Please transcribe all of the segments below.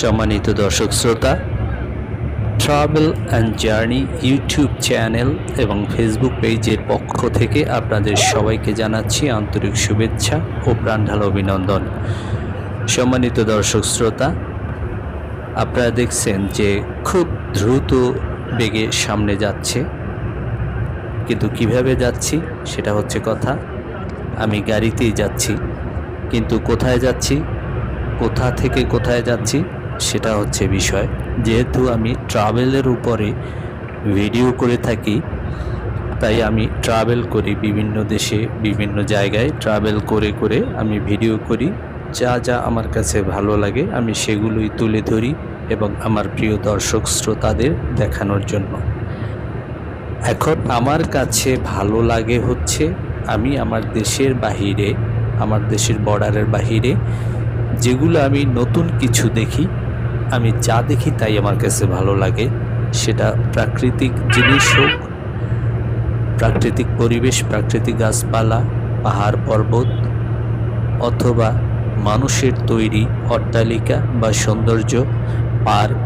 সম্মানিত দর্শক শ্রোতা travel and journey YouTube channel এবং ফেসবুক পেজের পক্ষ থেকে আপনাদের সবাইকে জানাচ্ছি আন্তরিক শুভেচ্ছা ও প্রাণঢাল অভিনন্দন। সম্মানিত দর্শক শ্রোতা, আপনারা দেখছেন যে খুব দ্রুত বেগে সামনে যাচ্ছে। কিন্তু কীভাবে যাচ্ছি সেটা হচ্ছে কথা, আমি গাড়িতেই যাচ্ছি। কিন্তু কোথায় যাচ্ছি? কোথা থেকে কোথায় যাচ্ছি? সেটা হচ্ছে বিষয়। যেহেতু আমি ট্রাভেলের উপরে ভিডিও করে থাকি, তাই আমি ট্রাভেল করি বিভিন্ন দেশে, বিভিন্ন জায়গায়। ট্রাভেল করে করে আমি ভিডিও করি। যা যা আমার কাছে ভালো লাগে, আমি সেগুলোই তুলে ধরি এবং আমার প্রিয় দর্শক শ্রোতাদের দেখানোর জন্য। এখন আমার কাছে ভালো লাগে হচ্ছে, আমি আমার দেশের বাহিরে, আমার দেশের বর্ডারের বাহিরে যেগুলো আমি নতুন কিছু দেখি আমি যা দেখি তাই আমার কাছে ভালো লাগে। সেটা প্রাকৃতিক জিনিস হোক, প্রাকৃতিক পরিবেশ, প্রাকৃতিক গাছপালা, পাহাড় পর্বত, অথবা মানুষের তৈরি অট্টালিকা বা সৌন্দর্য, পার্ক,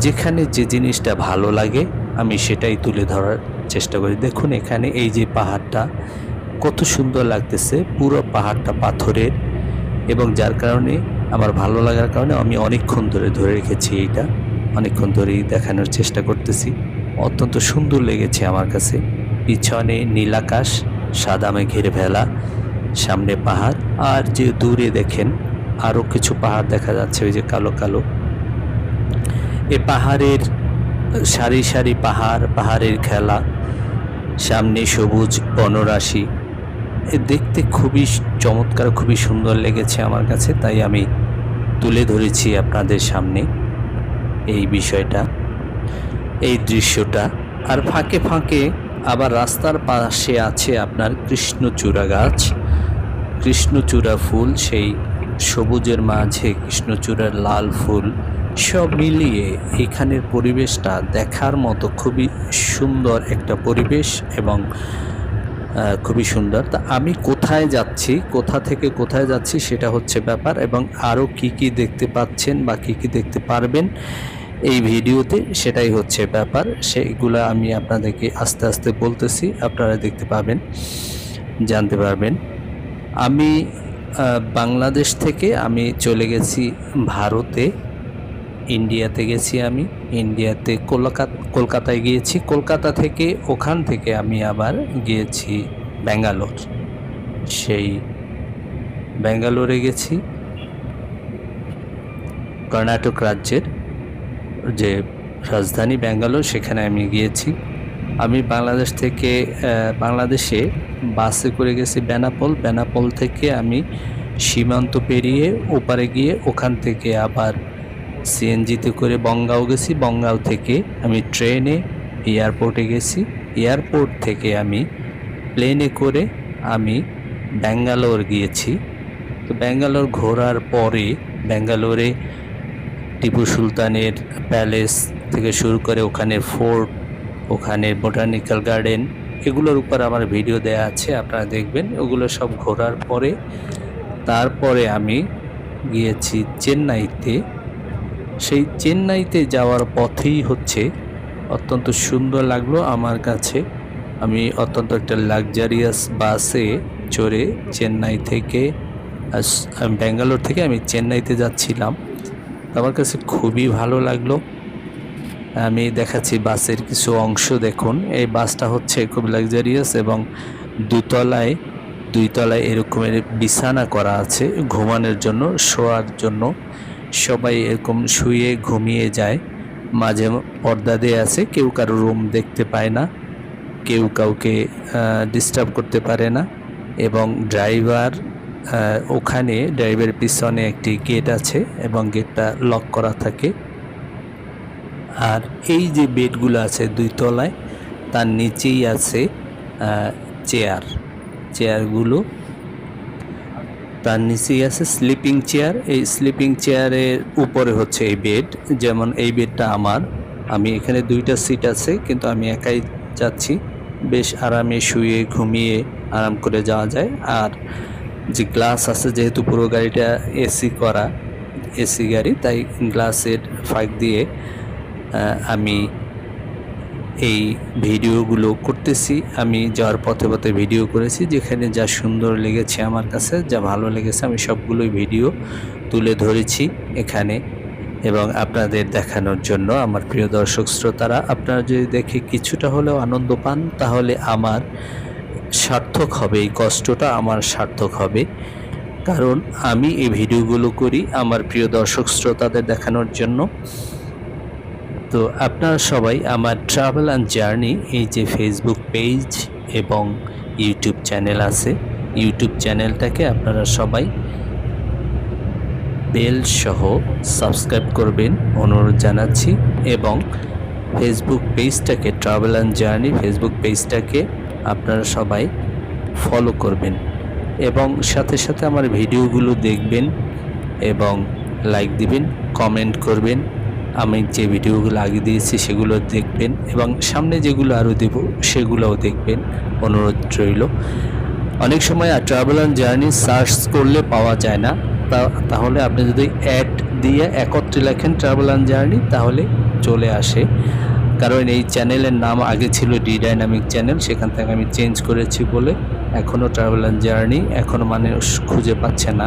যেখানে যে জিনিসটা ভালো লাগে, আমি সেটাই তুলে ধরার চেষ্টা করি। দেখুন এখানে এই যে পাহাড়টা, কত সুন্দর লাগতেছে। পুরো পাহাড়টা পাথরের এবং যার কারণে আমার ভালো লাগার কারণে আমি অনেকক্ষণ ধরে ধরে রেখেছি এইটা। অনেকক্ষণ ধরেই দেখানোর চেষ্টা করতেছি। অত্যন্ত সুন্দর লেগেছে আমার কাছে। পিছনে নীলাকাশ সাদা মেঘের ভেলা, সামনে পাহাড়, আর যে দূরে দেখেন আরও কিছু পাহাড় দেখা যাচ্ছে, ওই যে কালো কালো। এ পাহাড়ের সারি সারি পাহাড়, পাহাড়ের খেলা, সামনে সবুজ বনরাশি। এ দেখতে খুবই চমৎকার, খুবই সুন্দর লেগেছে আমার কাছে, তাই আমি তুলে ধরেছি আপনাদের সামনে এই বিষয়টা, এই দৃশ্যটা। আর ফাঁকে ফাঁকে আবার রাস্তার পাশে আছে আপনার কৃষ্ণচূড়া গাছ। কৃষ্ণচূড়া ফুল, সেই সবুজের মাঝে কৃষ্ণচূড়ার লাল ফুল, সব মিলিয়ে এখানের পরিবেশটা দেখার মতো খুবই সুন্দর একটা পরিবেশ এবং খুবই সুন্দর। তা আমি কোথায় যাচ্ছি, কোথা থেকে কোথায় যাচ্ছি সেটা হচ্ছে ব্যাপার এবং আরও কি কি দেখতে পাচ্ছেন বা কি কি দেখতে পারবেন এই ভিডিওতে সেটাই হচ্ছে ব্যাপার। সেইগুলো আমি আপনাদেরকে আস্তে আস্তে বলতেছি, আপনারা দেখতে পাবেন, জানতে পারবেন। আমি বাংলাদেশ থেকে আমি চলে গেছি ভারতে। ইন্ডিয়াতে গেছি আমি, ইন্ডিয়াতে কলকাতা, কলকাতায় গিয়েছি। কলকাতা থেকে, ওখান থেকে আমি আবার গিয়েছি ব্যাঙ্গালোর। সেই ব্যাঙ্গালোরে গেছি। কর্ণাটক রাজ্যের যে রাজধানী ব্যাঙ্গালোর, সেখানে আমি গিয়েছি। আমি বাংলাদেশ থেকে বাংলাদেশে বাসে করে গেছি বেনাপোল। বেনাপোল থেকে আমি সীমান্ত পেরিয়ে ওপারে গিয়ে ওখান থেকে আবার সিএনজিতে করে বঙ্গাও গেছি, বঙ্গাও থেকে আমি ট্রেনে এয়ারপোর্টে গেছি। এয়ারপোর্ট থেকে আমি প্লেনে করে আমি ব্যাঙ্গালোর গিয়েছি। তো ব্যাঙ্গালোর ঘোরার পরে ব্যাঙ্গালোরে টিপু সুলতানের প্যালেস থেকে শুরু করে ওখানে ফোর্ট, ওখানে বোটানিক্যাল গার্ডেন, এগুলোর উপর আমার ভিডিও দেয়া আছে, আপনারা দেখবেন। ওগুলো সব ঘোরার পরে, তারপরে আমি গিয়েছি চেন্নাইতে। সেই চেন্নাইতে যাওয়ার পথেই হচ্ছে। অত্যন্ত সুন্দর লাগল আমার কাছে। আমি অত্যন্ত একটা লাক্সারিয়াস বাসে চড়ে চেন্নাই থেকে ব্যাঙ্গালোর থেকে আমি চেন্নাইতে যাচ্ছিলাম। আমার কাছে খুবই ভালো লাগল। আমি দেখাচ্ছি বাসের কিছু অংশ দেখুন। এই বাসটা হচ্ছে খুব লাক্সারিয়াস এবং দুতলায় দুই তলায় এরকমের বিছানা করা আছে ঘুমানোর জন্য, শোয়ার জন্য। সবাই এরকম শুয়ে ঘুমিয়ে যায়। মাঝে পর্দা দিয়ে আছে, কেউ কারও রুম দেখতে পায় না, কেউ কাউকে ডিস্টার্ব করতে পারে না এবং ড্রাইভার ওখানে ড্রাইভারের পিছনে একটি গেট আছে এবং গেটটা লক করা থাকে। আর এই যে বেডগুলো আছে দুই তলায়, তার নিচেই আছে চেয়ার চেয়ারগুলো তার নিচেই আছে স্লিপিং চেয়ার এই স্লিপিং চেয়ারের উপরে হচ্ছে এই বেড যেমন এই বেডটা আমার, আমি এখানে দুইটা সিট আছে, কিন্তু আমি একাই যাচ্ছি। বেশ আরামে শুয়ে, ঘুমিয়ে আরাম করে যাওয়া যায়। আর যে গ্লাস আছে, যেহেতু পুরো গাড়িটা এসি করা এসি গাড়ি, তাই গ্লাসের ফাঁক দিয়ে আমি এই ভিডিওগুলো করতেছি। আমি যাওয়ার পথে পথে ভিডিও করেছি, যেখানে যা সুন্দর লেগেছে আমার কাছে, যা ভালো লেগেছে, আমি সবগুলোই ভিডিও তুলে ধরেছি এখানে। এবং আপনাদের দেখানোর জন্য আমার প্রিয় দর্শক শ্রোতারা, আপনারা যদি দেখে কিছুটা হলেও আনন্দ পান, তাহলে আমার সার্থক হবে, এই কষ্টটা আমার সার্থক হবে। কারণ আমি এই ভিডিওগুলো করি আমার প্রিয় দর্শক শ্রোতাদের দেখানোর জন্য। তো আপনারা সবাই আমার ট্রাভেল অ্যান্ড জার্নি এই যে ফেসবুক পেজ এবং ইউটিউব চ্যানেল আছে ইউটিউব চ্যানেলটাকে আপনারা সবাই বেল সহ সাবস্ক্রাইব করবেন, অনুরোধ জানাচ্ছি এবং ফেসবুক পেজটাকে ট্রাভেল অ্যান্ড জার্নি ফেসবুক পেজটাকে আপনারা সবাই ফলো করবেন এবং সাথে সাথে আমার ভিডিওগুলো দেখবেন এবং লাইক দিবেন কমেন্ট করবেন। আমি যে ভিডিওগুলো আগে দিয়েছি সেগুলো দেখবেন এবং সামনে যেগুলো আরও দেব সেগুলোও দেখবেন। অনুরোধ রইল। অনেক সময় আর ট্রাভেল অ্যান্ড জার্নি সার্চ করলে পাওয়া যায় না। তাহলে আপনি যদি অ্যাড দিয়ে একত্রে লেখেন ট্রাভেল অ্যান্ড জার্নি তাহলে চলে আসে। কারণ এই চ্যানেলের নাম আগে ছিল ডি ডাইনামিক চ্যানেল সেখান থেকে আমি চেঞ্জ করেছি বলে এখনও ট্রাভেল অ্যান্ড জার্নি এখনও মানুষ খুঁজে পাচ্ছে না।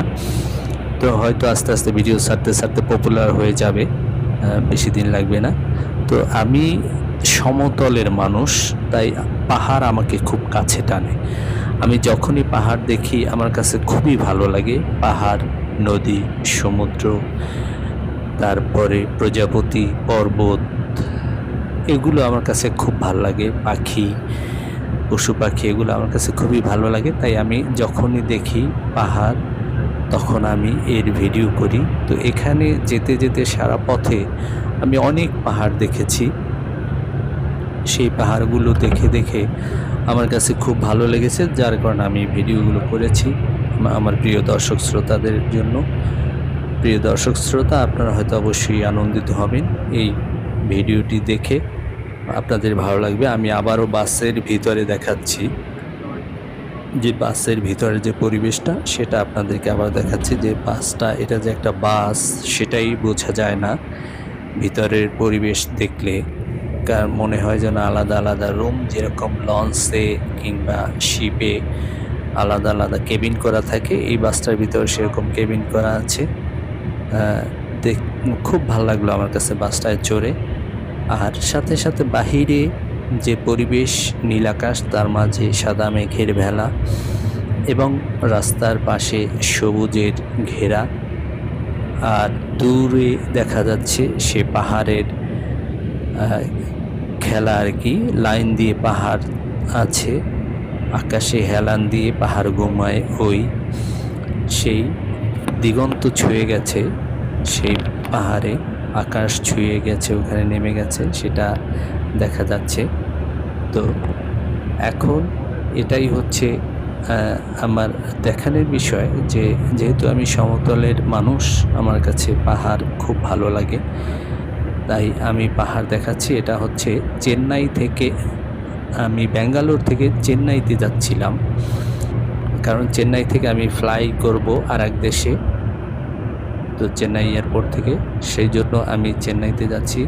তো হয়তো আস্তে আস্তে ভিডিও ছাড়তে ছাড়তে পপুলার হয়ে যাবে। বেশি দিন লাগবে না। তো আমি সমতলের মানুষ, তাই পাহাড় আমাকে খুব কাছে টানে। আমি যখনই পাহাড় দেখি, আমার কাছে খুবই ভালো লাগে। পাহাড়, নদী, সমুদ্র, তারপরে প্রজাপতি, পর্বত, এগুলো আমার কাছে খুব ভালো লাগে। পাখি, পশু পাখি, এগুলো আমার কাছে খুবই ভালো লাগে। তাই আমি যখনই দেখি পাহাড় তখন আমি এর ভিডিও করি। তো এখানে যেতে যেতে সারা পথে আমি অনেক পাহাড় দেখেছি। সেই পাহাড়গুলো দেখে দেখে আমার কাছে খুব ভালো লেগেছে, যার কারণে আমি ভিডিওগুলো করেছি। আমার প্রিয় দর্শক শ্রোতাদের জন্য। প্রিয় দর্শক শ্রোতা, আপনারা হয়তো অবশ্যই আনন্দিত হবেন এই ভিডিওটি দেখে। আপনাদের ভালো লাগবে, আমি আবারও বাসের ভিতরে দেখাচ্ছি। যে বাসের ভিতরে যে পরিবেশটা, সেটা আপনাদেরকে আবার দেখাচ্ছি যে বাসটা, এটা যে একটা বাস, সেটাই বোঝা যায় না ভিতরের পরিবেশ দেখলে। কার মনে হয় যেন আলাদা আলাদা রুম যেরকম লঞ্চে কিংবা শিপে আলাদা আলাদা কেবিন করা থাকে, এই বাসটার ভিতরে সেরকম কেবিন করা আছে। দেখ, খুব ভালো লাগল আমার কাছে বাসটায় চড়ে। আর সাথে সাথে বাহিরে যে পরিবেশ নীল আকাশ তার মাঝে সাদা মেঘের ভেলা এবং রাস্তার পাশে সবুজের ঘেরা। আর দূরে দেখা যাচ্ছে সে পাহাড়ের খেলা আর কি, লাইন দিয়ে পাহাড় আছে। আকাশে হেলান দিয়ে পাহাড় ঘুমায় ওই সেই দিগন্ত ছুঁয়ে গেছে, সেই পাহাড়ে আকাশ ছুঁয়ে গেছে, ওখানে নেমে গেছে, সেটা দেখা যাচ্ছে। তো এখন এটাই হচ্ছে আমার দেখানোর বিষয় যে যেহেতু আমি সমতলের মানুষ, আমার কাছে পাহাড় খুব ভালো লাগে। তাই আমি পাহাড় দেখাচ্ছি, এটা হচ্ছে চেন্নাই থেকে, আমি ব্যাঙ্গালোর থেকে চেন্নাইতে যাচ্ছিলাম। কারণ চেন্নাই থেকে আমি ফ্লাই করব আর এক দেশে। তো চেন্নাই এয়ারপোর্ট থেকে, সেই জন্য আমি চেন্নাইতে যাচ্ছি,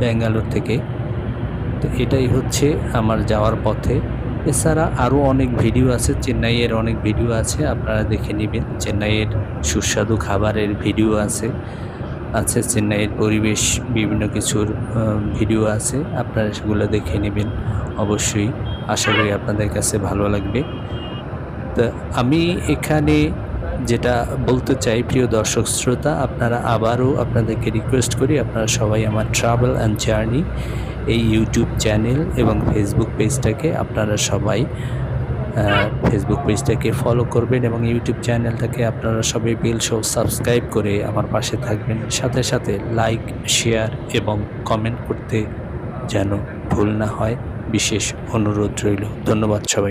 ব্যাঙ্গালোর থেকে। তো এটাই হচ্ছে আমার যাওয়ার পথে। এছাড়া আরও অনেক ভিডিও আছে, চেন্নাইয়ের অনেক ভিডিও আছে, আপনারা দেখে নেবেন। চেন্নাইয়ের সুস্বাদু খাবারের ভিডিও আছে আছে চেন্নাইয়ের পরিবেশ, বিভিন্ন কিছুর ভিডিও আছে, আপনারা সেগুলো দেখে নেবেন। অবশ্যই আশা করি আপনাদের কাছে ভালো লাগবে। তা আমি এখানে যেটা বলতে চাই, প্রিয় দর্শক শ্রোতা, আপনারা আবারও আপনাদেরকে রিকোয়েস্ট করি, আপনারা সবাই আমার ট্রাভেল অ্যান্ড জার্নি এই ইউটিউব চ্যানেল এবং ফেসবুক পেজটাকে আপনারা সবাই ফেসবুক পেজটাকে ফলো করবেন এবং ইউটিউব চ্যানেলটাকে আপনারা সবাই বিল সহ সাবস্ক্রাইব করে আমার পাশে থাকবেন। সাথে সাথে লাইক শেয়ার এবং কমেন্ট করতে যেন ভুল না হয়। বিশেষ অনুরোধ রইল। ধন্যবাদ সবাই